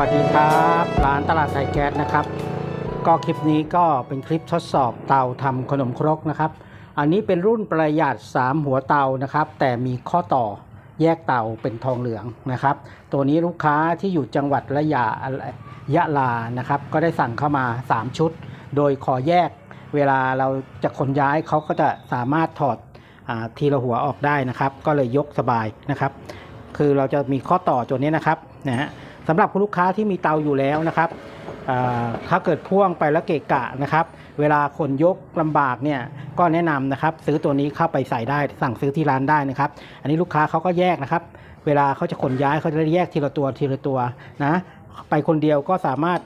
สวัสดีครับร้านตลาดไทยแก๊สนะครับ ก็คลิปนี้ก็เป็นคลิปทดสอบเตาทำขนมครกนะครับ อันนี้เป็นรุ่นประหยัด 3 หัวเตานะครับ แต่มีข้อต่อแยกเตาเป็นทองเหลืองนะครับ ตัวนี้ลูกค้าที่อยู่จังหวัดระยะยะลานะครับ ก็ได้สั่งเข้ามา 3 ชุด โดยขอแยกเวลาเราจะขนย้ายเขาก็จะสามารถถอดอทีละหัวออกได้นะครับ ก็เลยยกสบายนะครับ คือเราจะมีข้อต่อตัวนี้นะครับนะฮะ สำหรับคุณลูกค้าที่มีเตาอยู่แล้วนะครับอ่าถ้าเกิดพ่วงไปแล้วเกะกะนะครับ เวลาคนยกลำบากเนี่ยก็แนะนำนะครับ ซื้อตัวนี้เข้าไปใส่ได้สั่งซื้อที่ร้านได้นะครับ อันนี้ลูกค้าเขาก็แยกนะครับ เวลาเขาจะขนย้ายเขาจะแยกทีละตัวทีละตัวนะไปคนเดียวก็สามารถ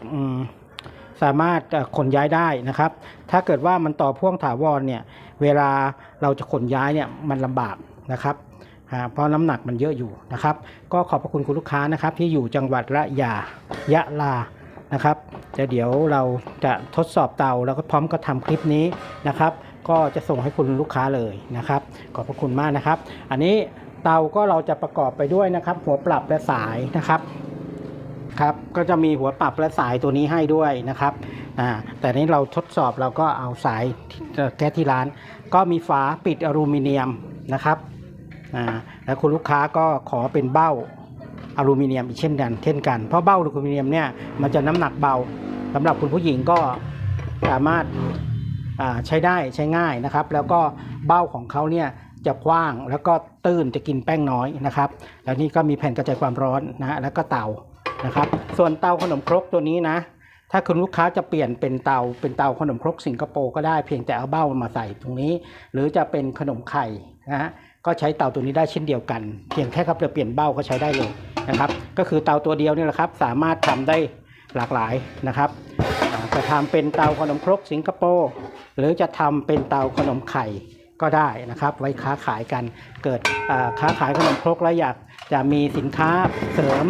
สามารถขนย้ายได้นะครับ ถ้าเกิดว่ามันต่อพ่วงถาวรเนี่ยเวลาเราจะขนย้ายเนี่ยมันลำบากนะครับ เพราะน้ำหนักมันเยอะอยู่นะครับ ก็ขอบพระคุณคุณลูกค้านะครับที่อยู่จังหวัดระยายะลานะครับจะเดี๋ยวเราจะทดสอบเตาแล้วก็พร้อมก็ทำคลิปนี้นะครับ ก็จะส่งให้คุณลูกค้าเลยนะครับ ขอบพระคุณมากนะครับ อันนี้เตาก็เราจะประกอบไปด้วยนะครับ หัวปรับและสายนะครับครับก็จะมีหัวปรับและสายตัวนี้ให้ด้วยนะครับอ่าแต่นี้เราทดสอบเราก็เอาสายแก๊สที่ร้าน ก็มีฝาปิดอลูมิเนียมนะครับ อ่าแล้วคุณลูกค้าก็ขอเป็นเบ้าอลูมิเนียมอีกเช่นกันเช่นกันเพราะเบ้าอลูมิเนียมเนี่ยมันจะน้ำหนักเบาสำหรับคุณผู้หญิงก็สามารถาใช้ได้ใช้ง่ายนะครับ แล้วก็เบ้าของเขาเนี่ยจะกว้างแล้วก็ตื้นจะกินแป้งน้อยนะครับ แล้วนี่ก็มีแผ่นกระจายความร้อนนะแล้วก็เตานะครับ ส่วนเตาขนมครกตัวนี้นะ ถ้าคุณลูกค้าจะเปลี่ยนเป็นเตาเป็นเตาขนมครกสิงคโปร์ก็ได้เพียงแต่เอาเบ้ามาใส่ตรงนี้ หรือจะเป็นขนมไข่นะฮะก็ใช้เตาตัวนี้ได้เช่นเดียวกัน เพียงแค่ครับจะเปลี่ยนเบ้าก็ใช้ได้เลยนะครับ ก็คือเตาตัวเดียวนี่แหละครับ สามารถทำได้หลากหลายนะครับ จะทำเป็นเตาขนมครกสิงคโปร์หรือจะทำเป็นเตาขนมไข่ก็ได้นะครับ ไว้ค้าขายกันเกิดอ่าค้าขายขนมครกแล้วอยากจะมีสินค้าเสริม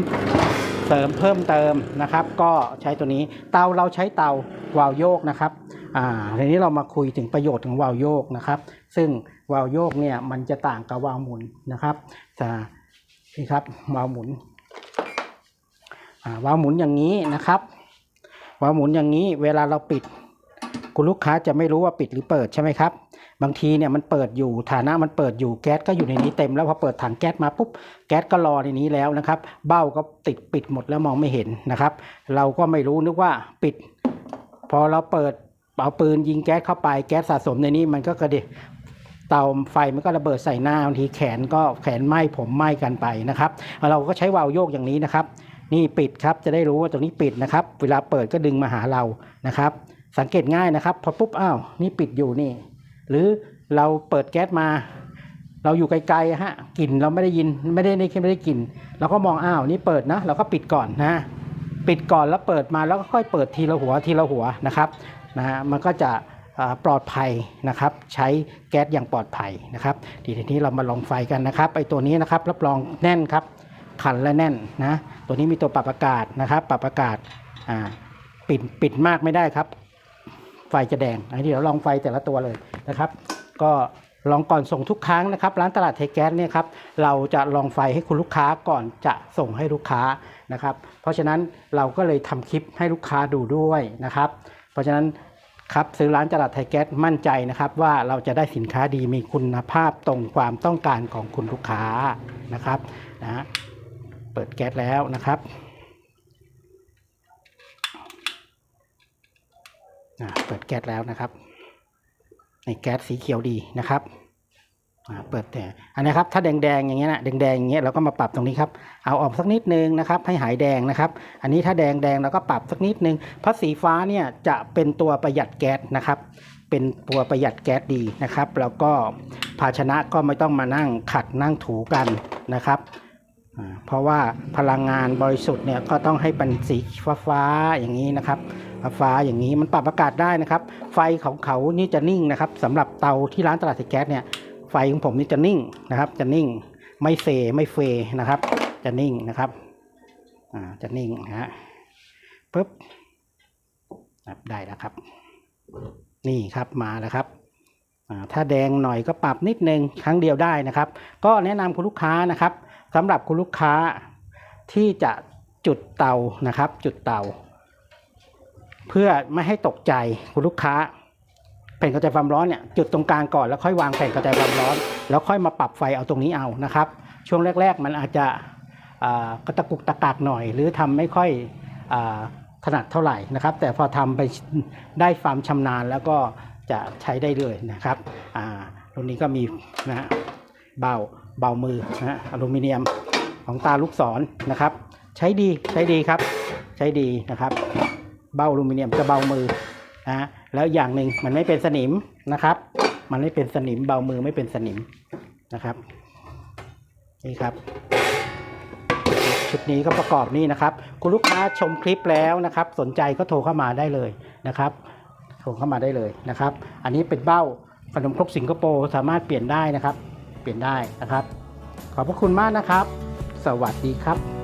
เสริมเพิ่มเติมนะครับ ก็ใช้ตัวนี้เตาเราใช้เตาวาลโยกนะครับอ่าทีนี้เรามาคุยถึงประโยชน์ของวาลโยกนะครับ ซึ่งวาลโยกเนี่ยมันจะต่างกับวาลหมุนนะครับจะนี่ครับวาลหมุนวาลหมุนอย่างนี้นะครับวาลหมุนอย่างนี้เวลาเราปิด คุณลูกค้าจะไม่รู้ว่าปิดหรือเปิดใช่ไหมครับ บางทีเนี่ยมันเปิดอยู่ฐานะมันเปิดอยู่แก๊สก็อยู่ในนี้เต็มแล้วพอเปิดถังแก๊สมาปุ๊บแก๊สก็รอในนี้แล้วนะครับ เบ้าก็ติดปิดหมดแล้วมองไม่เห็นนะครับ เราก็ไม่รู้นึกว่าปิด พอเราเปิดเอาปืนยิงแก๊สเข้าไปแก๊สสะสมในนี้มันก็กระเดะเตาไฟมันก็ระเบิดใส่หน้าบางทีแขนก็แขนไหม้ผมไหม้กันไปนะครับ เราก็ใช้วาล์วโยกอย่างนี้นะครับ นี่ปิดครับจะได้รู้ว่าตรงนี้ปิดนะครับ เวลาเปิดก็ดึงมาหาเรานะครับ สังเกตง่ายนะครับ พอปุ๊บอ้าวนี่ปิดอยู่นี่ หรือเราเปิดแก๊สมา เราอยู่ไกลๆฮะกลิ่นเราไม่ได้ยินไม่ได้ไม่ได้กลิ่นเราก็มองอ้าวนี่เปิดนะเราก็ปิดก่อนนะปิดก่อนแล้วเปิดมาแล้วก็ค่อยเปิดทีละหัวทีละหัวนะครับนะฮะมันก็จะปลอดภัยนะครับใช้แก๊สอย่างปลอดภัยนะครับทีนี้เรามาลองไฟกันนะครับไอตัวนี้นะครับรับรองแน่นครับขันและแน่นนะตัวนี้มีตัวปรับอากาศนะครับปรับอากาศปิดปิดมากไม่ได้ครับ ไฟจะแดงอันนี้เดี๋ยวลองไฟแต่ละตัวเลย นะครับ ก็ลองก่อนส่งทุกครั้งนะครับ ร้านตลาดไทยแก๊สเนี่ยครับเราจะลองไฟให้คุณลูกค้าก่อนจะส่งให้ลูกค้านะครับ เพราะฉะนั้นเราก็เลยทำคลิปให้ลูกค้าดูด้วยนะครับ เพราะฉะนั้นครับซื้อร้านตลาดไทยแก๊สมั่นใจนะครับ ว่าเราจะได้สินค้าดีมีคุณภาพตรงความต้องการของคุณลูกค้านะครับนะเปิดแก๊สแล้วนะครับอ่าเปิดแก๊สแล้วนะครับ ในแก๊สสีเขียวดีนะครับเปิดแต่อันนี้ครับถ้าแดงๆอย่างเงี้ยนะแดงๆอย่างเงี้ยเราก็มาปรับตรงนี้ครับเอาออกสักนิดนึงนะครับให้หายแดงนะครับ อันนี้ถ้าแดงแดงเราก็ปรับสักนิดนึงเพราะสีฟ้าเนี่ยจะเป็นตัวประหยัดแก๊สนะครับ เป็นตัวประหยัดแก๊สดีนะครับ แล้วก็ภาชนะก็ไม่ต้องมานั่งขัดนั่งถูกันนะครับเพราะว่าพลังงานบริสุทธิ์เนี่ยก็ต้องให้เป็นสีฟ้าๆอย่างนี้นะครับ ฟ้าอย่างนี้มันปรับอากาศได้นะครับ ไฟของเขานี่จะนิ่งนะครับสำหรับเตาที่ร้านตลาดไทยแก๊สเนี่ยไฟของผมนี่จะนิ่งนะครับ จะนิ่งไม่เฟไม่เฟนะครับ จะนิ่งนะครับอ่าจะนิ่งนะฮะปึ๊บครับได้แล้วครับ นี่ครับมาแล้วครับถ้าแดงหน่อยก็ปรับนิดนึงครั้งเดียวได้นะครับ ก็แนะนำคุณลูกค้านะครับสำหรับคุณลูกค้าที่จะจุดเตานะครับ จุดเตา เพื่อไม่ให้ตกใจคุณลูกค้าแผ่นกระจายความร้อนเนี่ยจุดตรงกลางก่อนแล้วค่อยวางแผ่นกระจายความร้อน แล้วค่อยมาปรับไฟเอาตรงนี้เอานะครับ ช่วงแรก ๆ มันอาจจะกระตะกุกตะกากหน่อย หรือทำไม่ค่อยอถนัดเท่าไหร่นะครับ แต่พอทำไปได้ความชำนาญแล้วก็จะใช้ได้เลยนะครับตรงนี้ก็มีนะเบาเบามือนะอลูมิเนียมของตาลูกศรนะครับ ใช้ดีใช้ดีครับ ใช้ดีนะครับ เบ้าอลูมิเนียมจะเบามือนะฮะแล้วอย่างหนึ่งมันไม่เป็นสนิมนะครับ มันไม่เป็นสนิมเบามือไม่เป็นสนิมนะครับ นี่ครับ ชุดนี้ก็ประกอบนี่นะครับ คุณลูกค้าชมคลิปแล้วนะครับ สนใจก็โทรเข้ามาได้เลยนะครับโทรเข้ามาได้เลยนะครับ อันนี้เป็นเบ้าขนมครกสิงคโปร์สามารถเปลี่ยนได้นะครับ เปลี่ยนได้นะครับ ขอบพระคุณมากนะครับ สวัสดีครับ